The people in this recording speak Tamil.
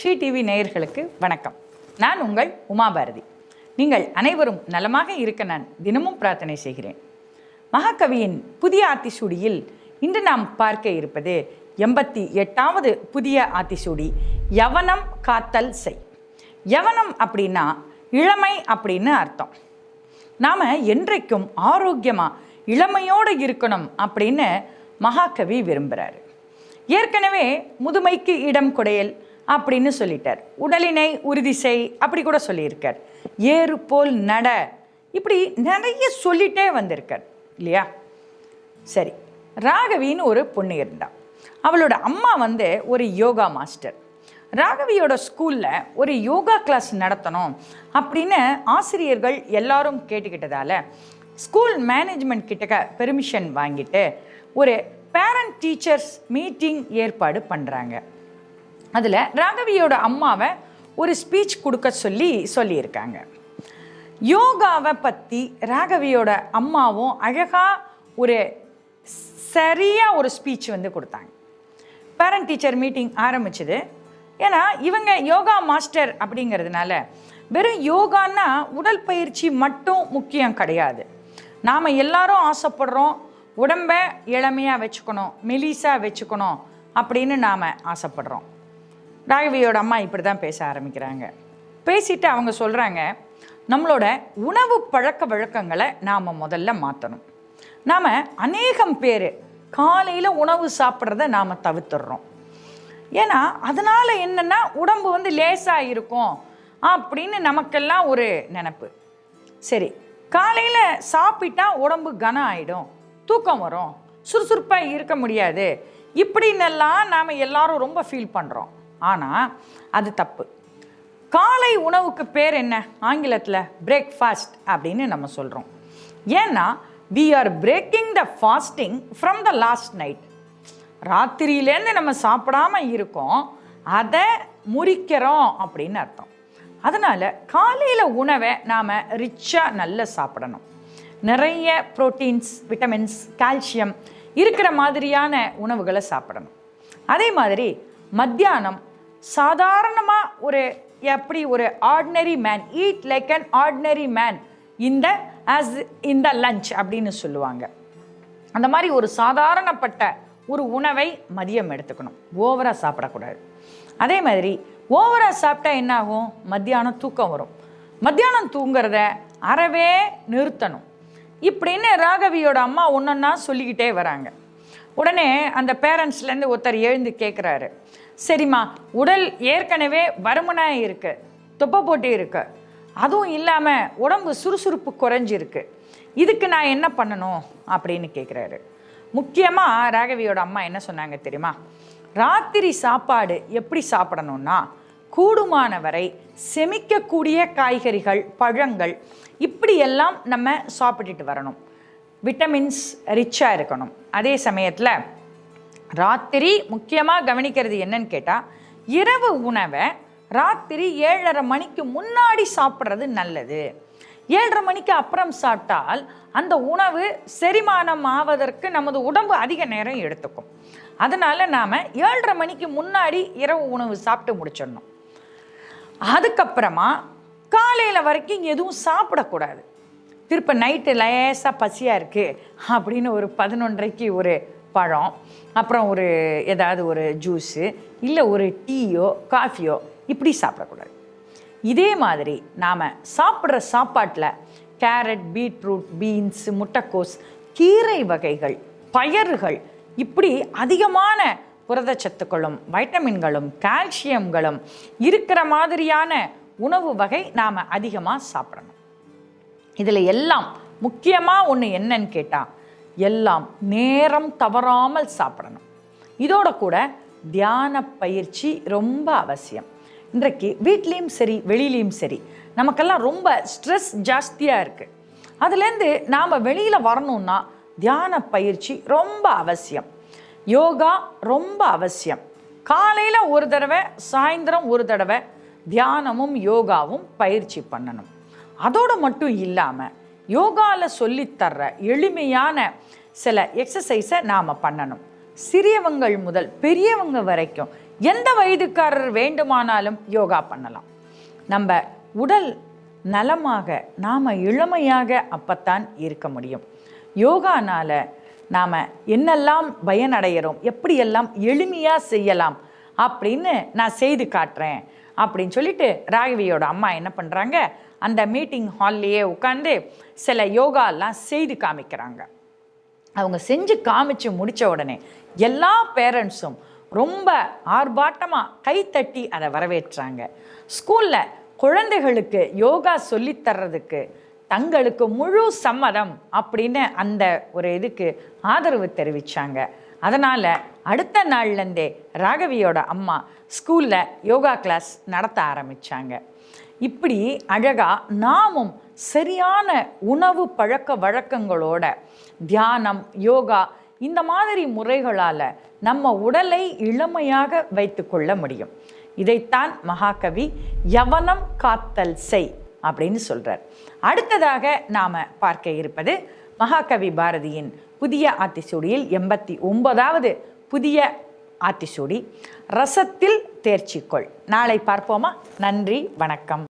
ஸ்ரீ டிவி நேயர்களுக்கு வணக்கம். நான் உங்கள் உமாபாரதி. நீங்கள் அனைவரும் நலமாக இருக்க நான் தினமும் பிரார்த்தனை செய்கிறேன். மகாகவியின் புதிய ஆத்திசூடியில் இன்று நாம் பார்க்க இருப்பது எண்பத்தி எட்டாவது புதிய ஆத்திசூடி யவனம் காத்தல் செய். யவனம் அப்படின்னா இளமை அப்படின்னு அர்த்தம். நாம் என்றைக்கும் ஆரோக்கியமாக இளமையோடு இருக்கணும் அப்படின்னு மகாகவி விரும்புகிறாரு ஏற்கனவே முதுமைக்கு இடம் குடையல் அப்படின்னு சொல்லிட்டார். உடலினை உறுதி செய் அப்படி கூட சொல்லியிருக்கார். ஏறு போல் நட இப்படி நிறைய சொல்லிட்டே வந்திருக்கார் இல்லையா? சரி ராகவின்னு ஒரு பொண்ணு இருந்தா. அவளோட அம்மா வந்து ஒரு யோகா மாஸ்டர். ராகவியோட ஸ்கூலில் ஒரு யோகா கிளாஸ் நடத்தணும் அப்படின்னு ஆசிரியர்கள் எல்லாரும் கேட்டுக்கிட்டதால ஸ்கூல் மேனேஜ்மெண்ட் கிட்டக்க பெர்மிஷன் வாங்கிட்டு ஒரு பேரண்ட் டீச்சர்ஸ் மீட்டிங் ஏற்பாடு பண்ணுறாங்க அதில் ராகவியோட அம்மாவை ஒரு ஸ்பீச் கொடுக்க சொல்லி சொல்லியிருக்காங்க. யோகாவை பற்றி ராகவியோட அம்மாவும் அழகாக ஒரு சரியாக ஒரு ஸ்பீச் வந்து கொடுத்தாங்க. பேரண்ட் டீச்சர் மீட்டிங் ஆரம்பிச்சது. ஏன்னா இவங்க யோகா மாஸ்டர் அப்படிங்கிறதுனால வெறும் யோகான்னா உடல் பயிற்சி மட்டும் முக்கியம் கிடையாது. நாம் எல்லாரும் ஆசைப்படுறோம் உடம்ப இளமையாக வச்சுக்கணும் மெலிசாக வச்சுக்கணும் அப்படின்னு நாம் ஆசைப்படுறோம். ராகவியோட அம்மா இப்படி தான் பேச ஆரம்பிக்கிறாங்க. பேசிட்டு அவங்க சொல்கிறாங்க நம்மளோட உணவு பழக்க வழக்கங்களை நாம் முதல்ல மாற்றணும் நாம் அநேகம் பேர் காலையில் உணவு சாப்பிட்றத நாம் தவிர்த்துடுறோம். ஏன்னா அதனால் என்னென்னா உடம்பு வந்து லேசாக இருக்கும் அப்படின்னு நமக்கெல்லாம் ஒரு நினப்பு. சரி காலையில் சாப்பிட்டா உடம்பு கனம் ஆகிடும் தூக்கம் வரும் சுறுசுறுப்பாக இருக்க முடியாது. இப்படின்னெல்லாம் நாம் எல்லாரும் ரொம்ப ஃபீல் பண்ணுறோம் ஆனால் அது தப்பு. காலை உணவுக்கு பேர் என்ன? ஆங்கிலத்தில் பிரேக்ஃபாஸ்ட் அப்படின்னு நம்ம சொல்கிறோம் ஏன்னா we are breaking the fasting from the last night ராத்திரியிலேருந்து நம்ம சாப்பிடாம இருக்கோம் அதை முறிக்கிறோம் அப்படின்னு அர்த்தம். அதனால் காலையில் உணவை நாம் ரிச்சாக நல்லா சாப்பிடணும். நிறைய ப்ரோட்டீன்ஸ் விட்டமின்ஸ் கால்சியம் இருக்கிற மாதிரியான உணவுகளை சாப்பிடணும். அதே மாதிரி மத்தியானம் சாதாரணமாக ஒரு எப்படி ஒரு ordinary man eat like an ordinary man இந்த ஆஸ் இந்த லஞ்ச் அப்படின்னு சொல்லுவாங்க. அந்த மாதிரி ஒரு சாதாரணப்பட்ட ஒரு உணவை மதியம் எடுத்துக்கணும். ஓவராக சாப்பிடக்கூடாது. அதே மாதிரி ஓவராக சாப்பிட்டா என்ன ஆகும் மத்தியானம் தூக்கம் வரும். மத்தியானம் தூங்குறத அறவே நிறுத்தணும். இப்படின்னு ராகவியோட அம்மா ஒன்றொன்னா சொல்லிக்கிட்டே வராங்க. உடனே அந்த பேரண்ட்ஸ்லேருந்து ஒருத்தர் எழுந்து கேட்குறாரு சரிம்மா உடல் ஏற்கனவே வருமனாக இருக்கு தொப்பை போட்டு இருக்கு. அதுவும் இல்லாமல் உடம்பு சுறுசுறுப்பு குறைஞ்சிருக்கு. இதுக்கு நான் என்ன பண்ணணும் அப்படின்னு கேட்குறாரு முக்கியமாக ராகவியோட அம்மா என்ன சொன்னாங்க தெரியுமா? ராத்திரி சாப்பாடு எப்படி சாப்பிடணும்னா கூடுமான வரை செமிக்கக்கூடிய காய்கறிகள் பழங்கள் இப்படியெல்லாம் நம்ம சாப்பிட்டுட்டு வரணும். விட்டமின்ஸ் ரிச்சாக இருக்கணும். அதே சமயத்தில் ராத்திரி முக்கியமாக கவனிக்கிறது என்னன்னு கேட்டால் இரவு உணவை ராத்திரி ஏழரை மணிக்கு முன்னாடி சாப்பிட்றது நல்லது. ஏழரை மணிக்கு அப்புறம் சாப்பிட்டால் அந்த உணவு செரிமானம் ஆவதற்கு நமது உடம்பு அதிக நேரம் எடுத்துக்கும். அதனால் நாம் ஏழரை மணிக்கு முன்னாடி இரவு உணவு சாப்பிட்டு முடிச்சிடணும். அதுக்கப்புறமா காலையில் வரைக்கும் எதுவும் சாப்பிடக்கூடாது. திருப்ப நைட்டு லேசாக பசியாக இருக்குது அப்படின்னு ஒரு பதினொன்றைக்கு ஒரு பழம் அப்புறம் ஒரு ஏதாவது ஒரு ஜூஸு இல்லை ஒரு டீயோ காஃபியோ இப்படி சாப்பிடக்கூடாது. இதே மாதிரி நாம் சாப்பிட்ற சாப்பாட்டில் கேரட் பீட்ரூட் பீன்ஸ் முட்டைக்கோஸ் கீரை வகைகள் பயறுகள் இப்படி அதிகமான புரதச்சத்துக்களும் வைட்டமின்களும் கால்சியம்களும் இருக்கிற மாதிரியான உணவு வகை நாம் அதிகமாக சாப்பிடணும். இதில் எல்லாம் முக்கியமாக ஒன்று என்னன்னு கேட்டால் எல்லாம் நேரம் தவறாமல் சாப்பிடணும். இதோட கூட தியான பயிற்சி ரொம்ப அவசியம். இன்றைக்கு வீட்லேயும் சரி வெளியிலையும் சரி நமக்கெல்லாம் ரொம்ப ஸ்ட்ரெஸ் ஜாஸ்தியாக இருக்குது அதுலேருந்து நாம் வெளியில் வரணும்னா தியான பயிற்சி ரொம்ப அவசியம். யோகா ரொம்ப அவசியம். காலையில் ஒரு தடவை சாயந்தரம் ஒரு தடவை தியானமும் யோகாவும் பயிற்சி பண்ணணும். அதோடு மட்டும் இல்லாமல் யோகாவில் சொல்லித்தர்ற எளிமையான சில எக்ஸசைஸை நாம் பண்ணணும். சிறியவங்கள் முதல் பெரியவங்க வரைக்கும் எந்த வயதுக்காரர் வேண்டுமானாலும் யோகா பண்ணலாம். நம்ம உடல் நலமாக நாம் இளமையாக அப்பத்தான் இருக்க முடியும். யோகானால் நாம் என்னெல்லாம் பயனடைகிறோம் எப்படியெல்லாம் எளிமையாக செய்யலாம் அப்படின்னு நான் செய்து காட்டுறேன். அப்படின்னு சொல்லிட்டு ராகவியோட அம்மா என்ன பண்ணுறாங்க அந்த மீட்டிங் ஹால்லையே உட்காந்து சில யோகாலாம் செய்து காமிக்கிறாங்க. அவங்க செஞ்சு காமிச்சு முடித்த உடனே எல்லா பேரண்ட்ஸும் ரொம்ப ஆர்ப்பாட்டமாக கைத்தட்டி அதை வரவேற்றாங்க. ஸ்கூலில் குழந்தைகளுக்கு யோகா சொல்லித்தர்றதுக்கு தங்களுக்கு முழு சம்மதம் அப்படின்னு அந்த ஒரு இதுக்கு ஆதரவு தெரிவித்தாங்க அதனால் அடுத்த நாள்லேருந்தே ராகவியோட அம்மா ஸ்கூலில் யோகா கிளாஸ் நடத்த ஆரம்பித்தாங்க இப்படி அழகாக நாமும் சரியான உணவு பழக்க வழக்கங்களோட தியானம் யோகா இந்த மாதிரி முறைகளால் நம்ம உடலை இளமையாக வைத்துக்கொள்ள முடியும். இதைத்தான் மகாகவி யவனம் காத்தல் செய் அப்படின்னு சொல்கிறார் அடுத்ததாக நாம் பார்க்க இருப்பது மகாகவி பாரதியின் புதிய ஆத்திசூடியில் எண்பத்தி ஒன்பதாவது புதிய ஆத்திசூடி. ரசத்தில் தேர்ச்சிக்கொள். நாளை பார்ப்போமா? நன்றி வணக்கம்.